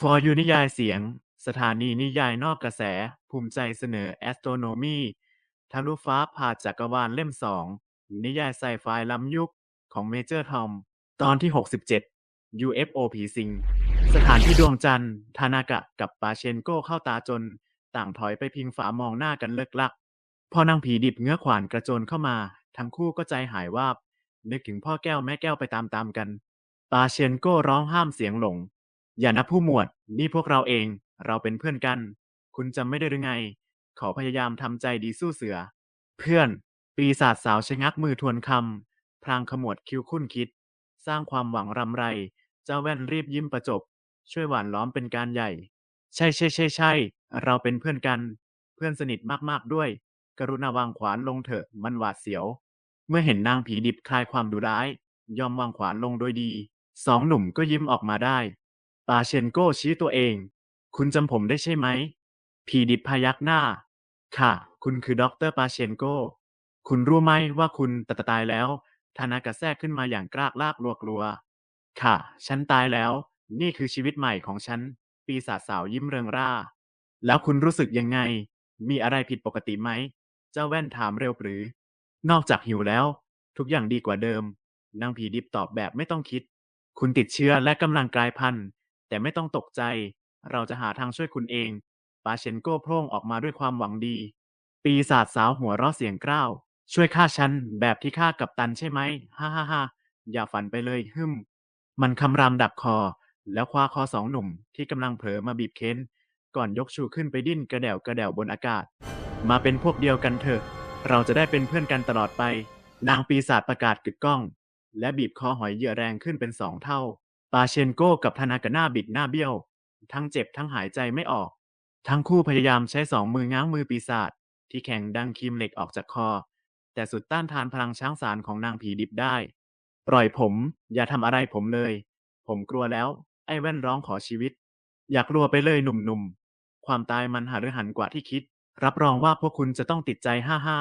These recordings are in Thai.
For You นิยายเสียง สถานีนิยายนอกกระแส ภูมิใจเสนอ Astronomy ทะลุฟ้าผ่าจักรวาลเล่ม2นิยายไซไฟล้ำยุคของเมเจอร์ทอม ตอนที่ 67 UFO ผีสิง สถานที่ดวงจันทร์ ทานากะกับปาเชนโก้เข้าตาจน ต่างถอยไปพิงฝามองหน้ากันเลิกลัก พอนางผีดิบเงื้อขวานกระโจนเข้ามา ทั้งคู่ก็ใจหายวาบ นึกถึงพ่อแก้วแม่แก้วไปตามๆกัน ปาเชนโก้ร้องห้ามเสียงหลง อย่านะผู้หมวด นี่พวกเราเอง เราเป็นเพื่อนกัน คุณจำไม่ได้หรือไงขาพยายามทำใจดีสู้เสือ เพื่อน ปีศาจสาวชะงักมือทวนคำ พลางขมวดคิ้วคุ้นคิด สร้างความหวังรำไร เจ้าแว่นรีบยิ้มประจบ ช่วยหวานล้อมเป็นการใหญ่ ใช่ใช่ใช่ใช่ เราเป็นเพื่อนกัน เพื่อนสนิทมากๆด้วย กรุณาวางขวานลงเถอะ มันหวาดเสียว เมื่อเห็นนางผีดิบคลายความดุร้าย ยอมวางขวานลงโดยดี สองหนุ่มก็ยิ้มออกมาได้ ปาเชนโก้ชี้ตัวเอง คุณจำผมได้ใช่ไหมผีดิบพยักหน้า ค่ะ คุณคือด็อกเตอร์ปาเชนโก้ คุณรู้ไหมว่าคุณตตายแล้วทานากะแทรกขึ้นมาอย่างกรากลากลัวกลัว ค่ะ ฉันตายแล้ว นี่คือชีวิตใหม่ของฉัน ปีศาจสาวยิ้มเริงร่า แล้วคุณรู้สึกยังไง มีอะไรผิดปกติไหม เจ้าแว่นถามเร็วปรือ นอกจากหิวแล้ว ทุกอย่างดีกว่าเดิม นางผีดิบตอบแบบไม่ต้องคิด คุณติดเชื้อและกำลังกลายพันธุ์ แต่ไม่ต้องตกใจ เราจะหาทางช่วยคุณเอง ปาเชนโก้โพร่งออกมาด้วยความหวังดี ปีศาจสาวหัวเราะเสียงกร้าว ช่วยฆ่าฉันแบบที่ฆ่ากับตันใช่ไหม ฮ่าฮ่าฮ่าอย่าฝันไปเลยฮึมมันคำรามดับคอ แล้วคว้าคอสองหนุ่มที่กำลังเผลอมาบีบเค้น ก่อนยกชูขึ้นไปดิ้นกระเดวกระเดวบนอากาศ มาเป็นพวกเดียวกันเถอะ เราจะได้เป็นเพื่อนกันตลอดไป นางปีศาจประกาศกึกก้อง และบีบคอหอยเหยื่อแรงขึ้นเป็นสองเท่า ปาเชนโกกับธนากะหน้าบิดหน้าเบี้ยว ทั้งเจ็บทั้งหายใจไม่ออก ทั้งคู่พยายามใช้สองมือง้างมือปีศาจที่แข็งดังคีมเหล็กออกจากคอ แต่สุดต้านทานพลังช้างสารของนางผีดิบได้ ปล่อยผม อย่าทำอะไรผมเลย ผมกลัวแล้ว ไอ้แว่นร้องขอชีวิต อยากกลัวไปเลยหนุ่มๆ ความตายมันหารือหันกว่าที่คิด รับรองว่าพวกคุณจะต้องติดใจห้าห้า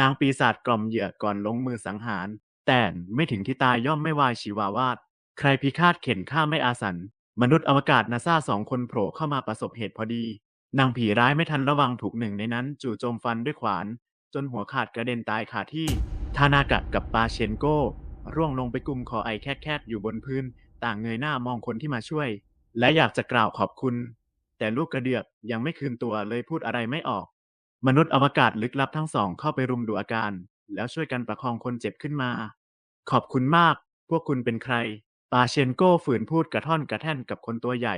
นางปีศาจกล่อมเหยื่อก่อนลงมือสังหาร แต่ไม่ถึงที่ตายย่อมไม่วายชีวาวาด ใครพิฆาตเข็นฆ่าไม่อาสัน มนุษย์อวกาศนาซาสองคนโผล่เข้ามาประสบเหตุพอดี นางผีร้ายไม่ทันระวังถูกหนึ่งในนั้น จู่โจมฟันด้วยขวาน จนหัวขาดกระเด็นตายคาที่ ทานากะกับปาเชนโก้ ร่วงลงไปกุมคอไอแคกๆอยู่บนพื้น ต่างเงยหน้ามองคนที่มาช่วย และอยากจะกล่าวขอบคุณ แต่ลูกกระเดือกยังไม่คืนตัวเลยพูดอะไรไม่ออก มนุษย์อวกาศลึกลับทั้งสองเข้าไปรุมดูอาการ แล้วช่วยกันประคองคนเจ็บขึ้นมา ขอบคุณมาก พวกคุณเป็นใคร ปาเชนโก้ฝืนพูดกระท่อนกระแท่นกับคนตัวใหญ่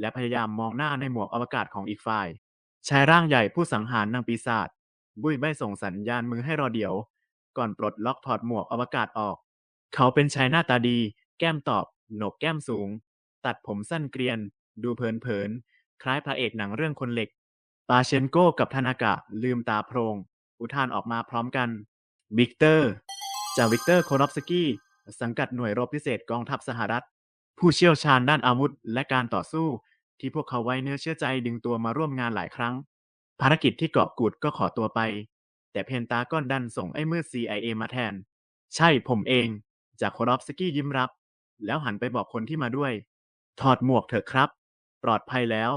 และพยายามมองหน้าในหมวกอวกาศของอีกฝ่ายชายร่างใหญ่ผู้สังหารนางปีศาจบุยใบส่งสัญญาณมือให้รอเดี๋ยว ก่อนปลดล็อกถอดหมวกอวกาศออก เขาเป็นชายหน้าตาดี แก้มตอบ หนกแก้มสูง ตัดผมสั้นเกรียน ดูเผินๆคล้ายพระเอกหนังเรื่องคนเหล็กปาเชนโก้กับทานากะลืมตาโพรงอุทานออกมาพร้อมกันวิกเตอร์ จากวิกเตอร์โครอฟสกี้ สังกัดหน่วยรบพิเศษกองทัพสหรัฐ ผู้เชี่ยวชาญด้านอาวุธและการต่อสู้ ที่พวกเขาไว้เนื้อเชื่อใจดึงตัวมาร่วมงานหลายครั้ง ภารกิจที่เกาะกูดก็ขอตัวไป แต่เพนตาก้อนดันส่งไอ้มืด CIA มาแทน ใช่ผมเอง จากโครอฟสกี้ยิ้มรับ แล้วหันไปบอกคนที่มาด้วย ถอดหมวกเถอะครับ ปลอดภัยแล้ว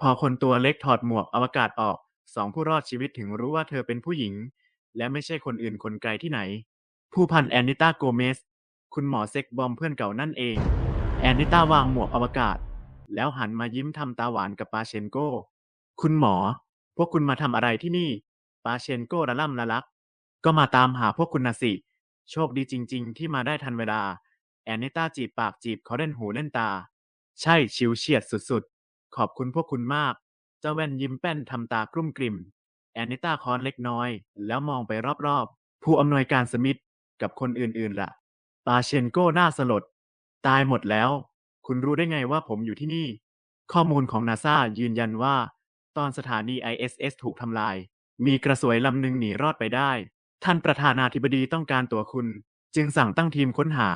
พอคนตัวเล็กถอดหมวกอวกาศออกสองผู้รอดชีวิตถึงรู้ว่าเธอเป็นผู้หญิง และไม่ใช่คนอื่นคนไกลที่ไหน ผู้พันแอนนิต้าโกเมส คุณหมอเซ็กบอมเพื่อนเก่านั่นเอง แอนนิต้าวางหมวกอวกาศ แล้วหันมายิ้มทำตาหวานกับปาเชนโกคุณหมอ พวกคุณมาทำอะไรที่นี่ ปาเชนโกระล่ำละลัก ก็มาตามหาพวกคุณนะสิ โชคดีจริง ๆ ที่มาได้ทันเวลา แอนนิต้าจีบปากจีบเขาเล่นหูเล่นตา ใช่ชิวเฉียดสุดๆ ขอบคุณพวกคุณมาก เจ้าแว่นยิ้มแป้นทำตากลุ้มกลิ่ม แอนนิต้าคอนเล็กน้อย แล้วมองไปรอบๆ ผู้อำนวยการสมิธกับคนอื่นๆล่ะ ปาเชนโก้หน้าสลด ตายหมดแล้ว คุณรู้ได้ไงว่าผมอยู่ที่นี่ ข้อมูลของนาซายืนยันว่า ตอนสถานี ISS ถูกทำลาย มีกระสวยลำหนึ่งหนีรอดไปได้ ท่านประธานาธิบดีต้องการตัวคุณ จึงสั่งตั้งทีมค้นหา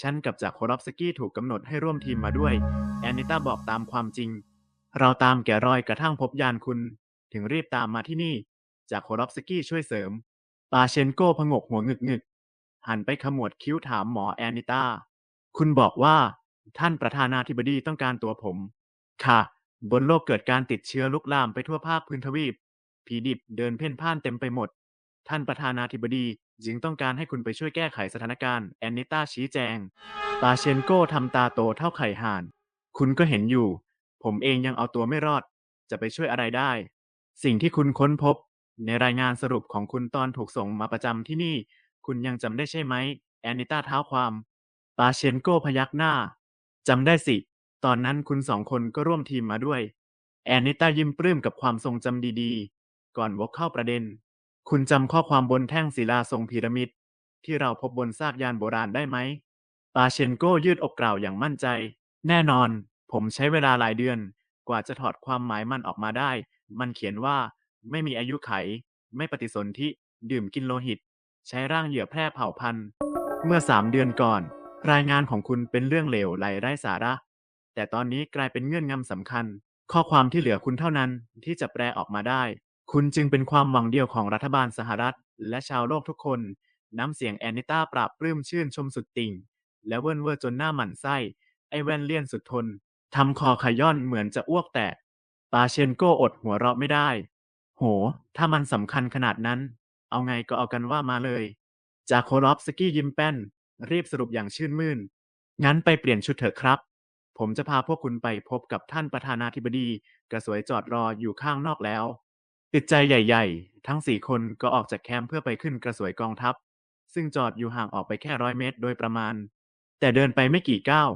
ฉันกับจากโครอฟสกี้ถูกกำหนดให้ร่วมทีมมาด้วย แอนนิต้าบอกตามความจริง เราตามแกะรอยกระทั่งพบยานคุณ ถึงรีบตามมาที่นี่ จากโครอฟสกี้ช่วยเสริม ปาเชนโก้พงกหัวงึกงึก หันไปขมวดคิ้วถามหมอแอนนิต้า คุณบอกว่า ท่านประธานาธิบดีต้องการตัวผม ค่ะ บนโลกเกิดการติดเชื้อลุกลามไปทั่วภาคพื้นทวีป ผีดิบเดินเพ่นพ่านเต็มไปหมด ท่านประธานาธิบดีจึงต้องการให้คุณไปช่วยแก้ไขสถานการณ์แอนนิต้าชี้แจงปาเชนโกทำตาโตเท่าไข่ห่าน คุณก็เห็นอยู่ ผมเองยังเอาตัวไม่รอด จะไปช่วยอะไรได้ สิ่งที่คุณค้นพบ ในรายงานสรุปของคุณตอนถูกส่งมาประจำที่นี่ คุณยังจำได้ใช่ไหม แอนนิต้าเท้าความ ปาเชนโกพยักหน้า จำได้สิ ตอนนั้นคุณสองคนก็ร่วมทีมมาด้วย แอนนิต้ายิ้มปลื้มกับความทรงจำดีๆ ก่อนวกเข้าประเด็น คุณจำข้อความบนแท่งศิลาทรงพีระมิด ที่เราพบบนซากยานโบราณได้ไหม ปาเชนโกยืดอกกล่าวอย่างมั่นใจ แน่นอน ผมใช้เวลาหลายเดือน กว่าจะถอดความหมายมันออกมาได้ มันเขียนว่า ไม่มีอายุไข ไม่ปฏิสนธิ ดื่มกินโลหิต ใช้ร่างเหยื่อแพร่เผ่าพันธุ์ เมื่อสามเดือนก่อน รายงานของคุณเป็นเรื่องเหลวไหลไร้สาระ แต่ตอนนี้กลายเป็นเงื่อนงำสำคัญ ข้อความที่เหลือคุณเท่านั้นที่จะแปลออกมาได้ คุณจึงเป็นความหวังเดียวของรัฐบาลสหรัฐ และชาวโลกทุกคน น้ำเสียงแอนนิต้าปราบปลื้มชื่นชมสุดติ่ง และเวิร์นเวอร์จนหน้าหมันไส้ ไอแว่นเลี่ยนสุดทนทำคอขย่อนเหมือนจะอ้วกแตกปาเชนโกอดหัวเราะไม่ได้ โห ถ้ามันสำคัญขนาดนั้น เอาไงก็เอากันว่ามาเลย จาโคลอฟสกี้ยิ้มแป้น รีบสรุปอย่างชื่นมื่น งั้นไปเปลี่ยนชุดเถอะครับ ผมจะพาพวกคุณไปพบกับท่านประธานาธิบดีกระสวยจอดรออยู่ข้างนอกแล้ว ติดใจใหญ่ ๆ ทั้งสี่คนก็ออกจากแคมป์เพื่อไปขึ้นกระสวยกองทัพ ซึ่งจอดอยู่ห่างออกไปแค่ร้อยเมตรโดยประมาณ แต่เดินไปไม่กี่ก้าว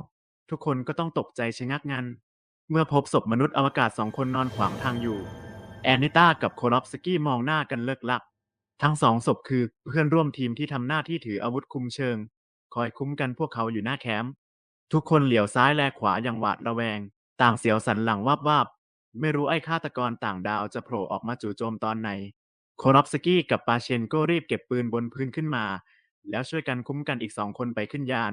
ทุกคนก็ต้องตกใจชะงักงัน เมื่อพบศพมนุษย์อวกาศสองคนนอนขวางทางอยู่ แอนนิต้ากับโคลอฟสกี้มองหน้ากันเลิกลัก ทั้งสองศพคือเพื่อนร่วมทีมที่ทำหน้าที่ถืออาวุธคุมเชิง คอยคุ้มกันพวกเขาอยู่หน้าแคมป์ทุกคนเหลียวซ้ายแลขวาอย่างหวาดระแวง ต่างเสียวสันหลังวาบวาบไม่รู้ไอ้ฆาตกรต่างดาวจะโผล่ออกมาจู่โจมตอนไหน โครอฟสกี้กับปาเชนก็รีบเก็บปืนบนพื้นขึ้นมา แล้วช่วยกันคุ้มกันอีกสองคนไปขึ้นยาน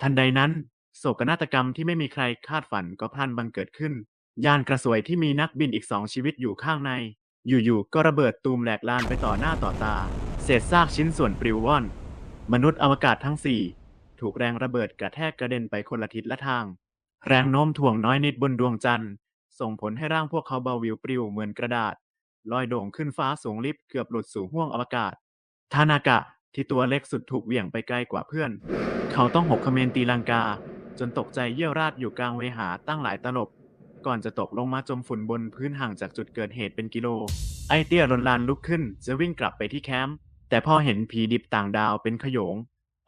ทันใดนั้นโศกนาฏกรรมที่ไม่มีใครคาดฝันก็พลันบังเกิดขึ้น ยานกระสวยที่มีนักบินอีกสองชีวิตอยู่ข้างใน อยู่ๆ ก็ระเบิดตูมแหลกลานไปต่อหน้าต่อตา เศษซากชิ้นส่วนปลิวว่อน มนุษย์อวกาศทั้งสี่ถูกแรงระเบิดกระแทกกระเด็นไปคนละทิศละทาง แรงโน้มถ่วงน้อยนิดบนดวงจันทร์ ส่งผลให้ร่างพวกเขาเบาวิวปลิวเหมือนกระดาษ ลอยโด่งขึ้นฟ้าสูงลิบเกือบหลุดสู่ห้วงอวกาศ ทานากะที่ตัวเล็กสุดถูกเหวี่ยงไปไกลกว่าเพื่อน เขาต้องหกเขมรตีลังกา จนตกใจเยี่ยวราดอยู่กลางเวหาตั้งหลายตลบ ก่อนจะตกลงมาจมฝุ่นบนพื้นห่างจากจุดเกิดเหตุเป็นกิโล ไอเตี้ยรนลานลุกขึ้น จะวิ่งกลับไปที่แคมป์แต่พอเห็นผีดิบต่างดาวเป็นขโยง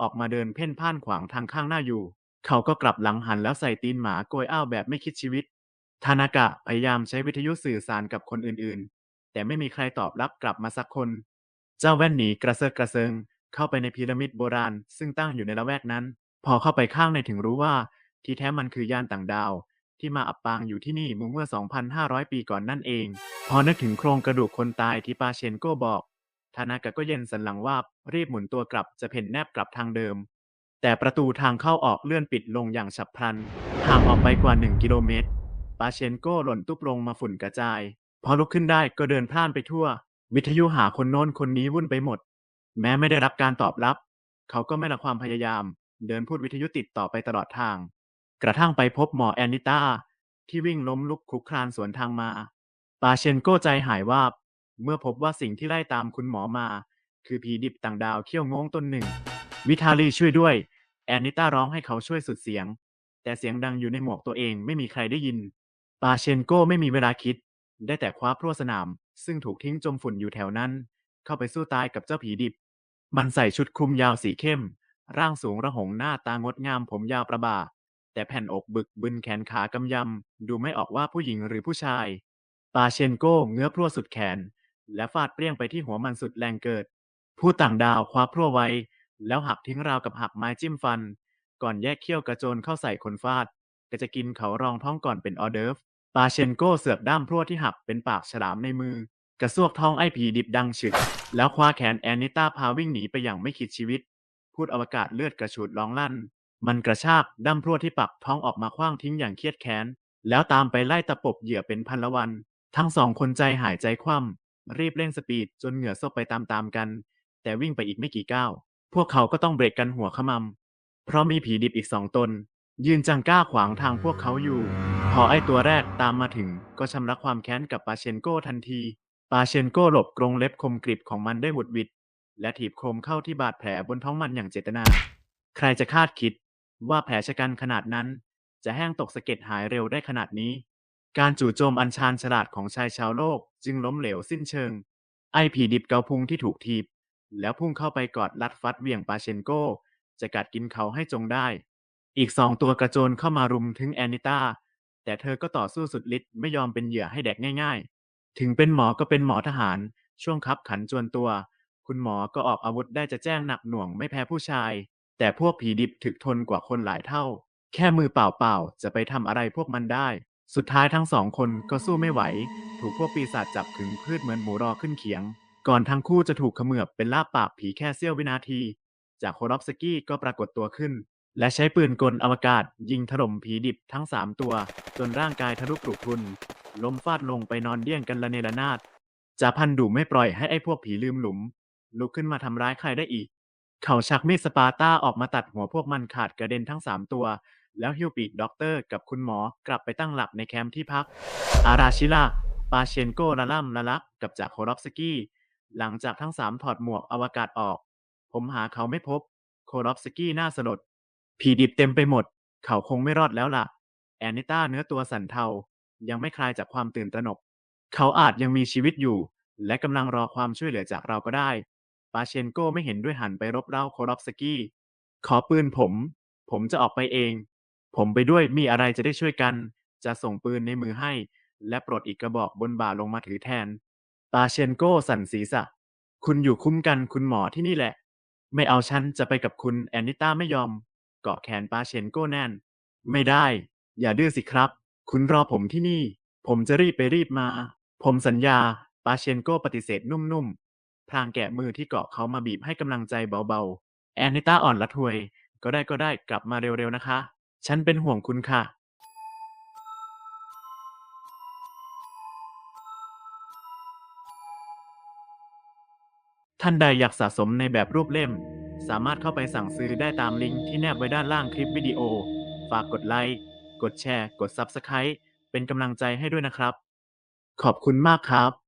ออกมาเดินเพ่นพ่านขวางทางข้างหน้าอยู่ เขาก็กลับหลังหันแล้วใส่ตีนหมาโกยอ้าวแบบไม่คิดชีวิตทานากะพยายามใช้วิทยุสื่อสารกับคนอื่นๆ แต่ไม่มีใครตอบรับกลับมาสักคน เจ้าแว่นหนีกระเซิกกระเซิง เข้าไปในพีระมิดโบราณ ซึ่งตั้งอยู่ในละแวกนั้น พอเข้าไปข้างในถึงรู้ว่า ที่แท้มันคือยานต่างดาว ที่มาอับปางอยู่ที่นี่เมื่อ 2,500 ปีก่อนนั่นเอง พอนึกถึงโครงกระดูกคนตายที่ปาเชนโกบอกทานากะก็เย็นสันหลังว่ารีบหมุนตัวกลับจะเพ่นแนบกลับทางเดิม แต่ประตูทางเข้าออกเลื่อนปิดลงอย่างฉับพลันห่างออกไปกว่า 1 กิโลเมตร ปาเชนโกหล่นตุ๊บลงมาฝุ่นกระจาย พอลุกขึ้นได้ก็เดินพล่านไปทั่ว วิทยุหาคนโน้นคนนี้วุ่นไปหมด แม้ไม่ได้รับการตอบรับ เขาก็ไม่ละความพยายาม เดินพูดวิทยุติดต่อไปตลอดทาง กระทั่งไปพบหมอแอนนิต้าที่วิ่งล้มลุกคลุกคลานสวนทางมา ปาเชนโก้ใจหายวาบ เมื่อพบว่าสิ่งที่ไล่ตามคุณหมอมา คือผีดิบต่างดาวเขี้ยวงงต้นหนึ่ง วิทาลีช่วยด้วย แอนนิต้าร้องให้เขาช่วยสุดเสียง แต่เสียงดังอยู่ในหมวกตัวเองไม่มีใครได้ยิน ปาเชนโก้ไม่มีเวลาคิด ได้แต่คว้าพลั่วสนาม ซึ่งถูกทิ้งจมฝุ่นอยู่แถวนั้น เข้าไปสู้ตายกับเจ้าผีดิบ มันใส่ชุดคลุมยาวสีเข้ม ร่างสูงระหงหน้าตางดงามผมยาวประบ่า แต่แผ่นอกบึกบึนแขนขากำยำ ดูไม่ออกว่าผู้หญิงหรือผู้ชาย ปาเชนโก้เงื้อพลั่วสุดแขน และฟาดเปรี้ยงไปที่หัวมันสุดแรงเกิด ผู้ต่างดาวคว้าพลั่วไว้ แล้วหักทิ้งราวกับหักไม้จิ้มฟัน ก่อนแยกเขี้ยวกระโจนเข้าใส่คนฟาดก็จะกินเขารองท้องก่อนเป็นออเดิร์ฟปาเชนโก้เสือกด้ามพลั่วที่หักเป็นปากฉลามในมือ กระซวกท้องไอ้ผีดิบดังฉึก แล้วคว้าแขนแอนนิต้าพาวิ่งหนีไปอย่างไม่คิดชีวิต พูดอวกาศเลือดกระฉูดร้องลั่น มันกระชากด้ามพลั่วที่ปักท้องออกมาคว้างทิ้งอย่างเครียดแค้น แล้วตามไปไล่ตะปบเหยื่อเป็นพันละวัน ทั้งสองคนใจหายใจคว่ำรีบเร่งสปีดจนเหงื่อซกไปตามๆกัน แต่วิ่งไปอีกไม่กี่ก้าว พวกเขาก็ต้องเบรกกันหัวขมำเพราะมีผีดิบอีกสองตน ยืนจังก้าขวางทางพวกเขาอยู่ พอไอตัวแรกตามมาถึงก็ชำระความแค้นกับปาเชนโกทันที ปาเชนโกหลบกรงเล็บคมกริบของมันได้หวุดวิดและถีบโคมเข้าที่บาดแผลบนท้องมันอย่างเจตนา ใครจะคาดคิด ว่าแผลชะกันขนาดนั้น จะแห้งตกสะเก็ดหายเร็วได้ขนาดนี้ การจู่โจมอันชาญฉลาดของชายชาวโลกจึงล้มเหลวสิ้นเชิง ไอผีดิบเกาพุงที่ถูกทีบ แล้วพุ่งเข้าไปกอดลัดฟัดเวี่ยงปาเชนโกจะกัดกินเขาให้จงได้ อีกสองตัวกระโจนเข้ามารุมถึงแอนิต้า แต่เธอก็ต่อสู้สุดฤทธิ์ไม่ยอมเป็นเหยื่อให้แดกง่าย ๆ ถึงเป็นหมอก็เป็นหมอทหาร ช่วงคับขันจวนตัว คุณหมอก็ออกอาวุธได้จะแจ้งหนักหน่วงไม่แพ้ผู้ชาย แต่พวกผีดิบถึกทนกว่าคนหลายเท่า แค่มือเปล่าๆ จะไปทำอะไรพวกมันได้ สุดท้ายทั้งสองคนก็สู้ไม่ไหว ถูกพวกปีศาจจับขึงพืชเหมือนหมูรอขึ้นเขียง ก่อนทั้งคู่จะถูกเขมือบเป็นลาบปากผีแค่เสี้ยววินาที จากโครอฟสกี้ก็ปรากฏตัวขึ้น และใช้ปืนกลอวกาศ ยิงถล่มผีดิบทั้งสามตัว จนร่างกายทะลุปลุกพรุนล้มฟาดลงไปนอนเดี้ยงกันระเนระนาดจาพันดุไม่ปล่อยให้ไอ้พวกผีลืมหลุม ลุกขึ้นมาทำร้ายใครได้อีก เขาชักมีดสปาร์ตาออกมาตัดหัวพวกมันขาดกระเด็นทั้งสามตัว แล้วฮิวปีกด็อกเตอร์กับคุณหมอกลับไปตั้งหลักในแคมป์ที่พัก อาราชิลาปาเชนโกละล่ำละลักกับจากโครอฟสกี้ หลังจากทั้งสามถอดหมวกอวกาศออก ผมหาเขาไม่พบ โครอฟสกี้น่าสลด ผีดิบเต็มไปหมด เขาคงไม่รอดแล้วล่ะ แอนนิต้าเนื้อตัวสั่นเทา ยังไม่คลายจากความตื่นตระหนก เขาอาจยังมีชีวิตอยู่ และกำลังรอความช่วยเหลือจากเราก็ได้ ปาเชนโกไม่เห็นด้วยหันไปรบเร้าโครอฟสกี้ ขอปืนผม ผมจะออกไปเอง ผมไปด้วยมีอะไรจะได้ช่วยกัน จะส่งปืนในมือให้ และปลดอีกกระบอกบนบ่าลงมาถือแทน ปาเชนโกสั่นศีรษะ คุณอยู่คุ้มกันคุณหมอที่นี่แหละ ไม่เอาฉันจะไปกับคุณแอนนิต้าไม่ยอม เกาะแขนปาเชนโกแน่น ไม่ได้ อย่าดื้อสิครับ คุณรอผมที่นี่ ผมจะรีบไปรีบมา ผมสัญญา ปาเชนโกปฏิเสธนุ่มๆ พลางแกะมือที่เกาะเขามาบีบให้กำลังใจเบาๆ แอนนิต้าอ่อนละทวย ก็ได้ก็ได้กลับมาเร็วๆนะคะ ฉันเป็นห่วงคุณค่ะ ท่านใดอยากสะสมในแบบรูปเล่ม สามารถเข้าไปสั่งซื้อได้ตามลิงก์ที่แนบไว้ด้านล่างคลิปวิดีโอ ฝากกดไลค์ กดแชร์ กด Subscribe เป็นกำลังใจให้ด้วยนะครับ ขอบคุณมากครับ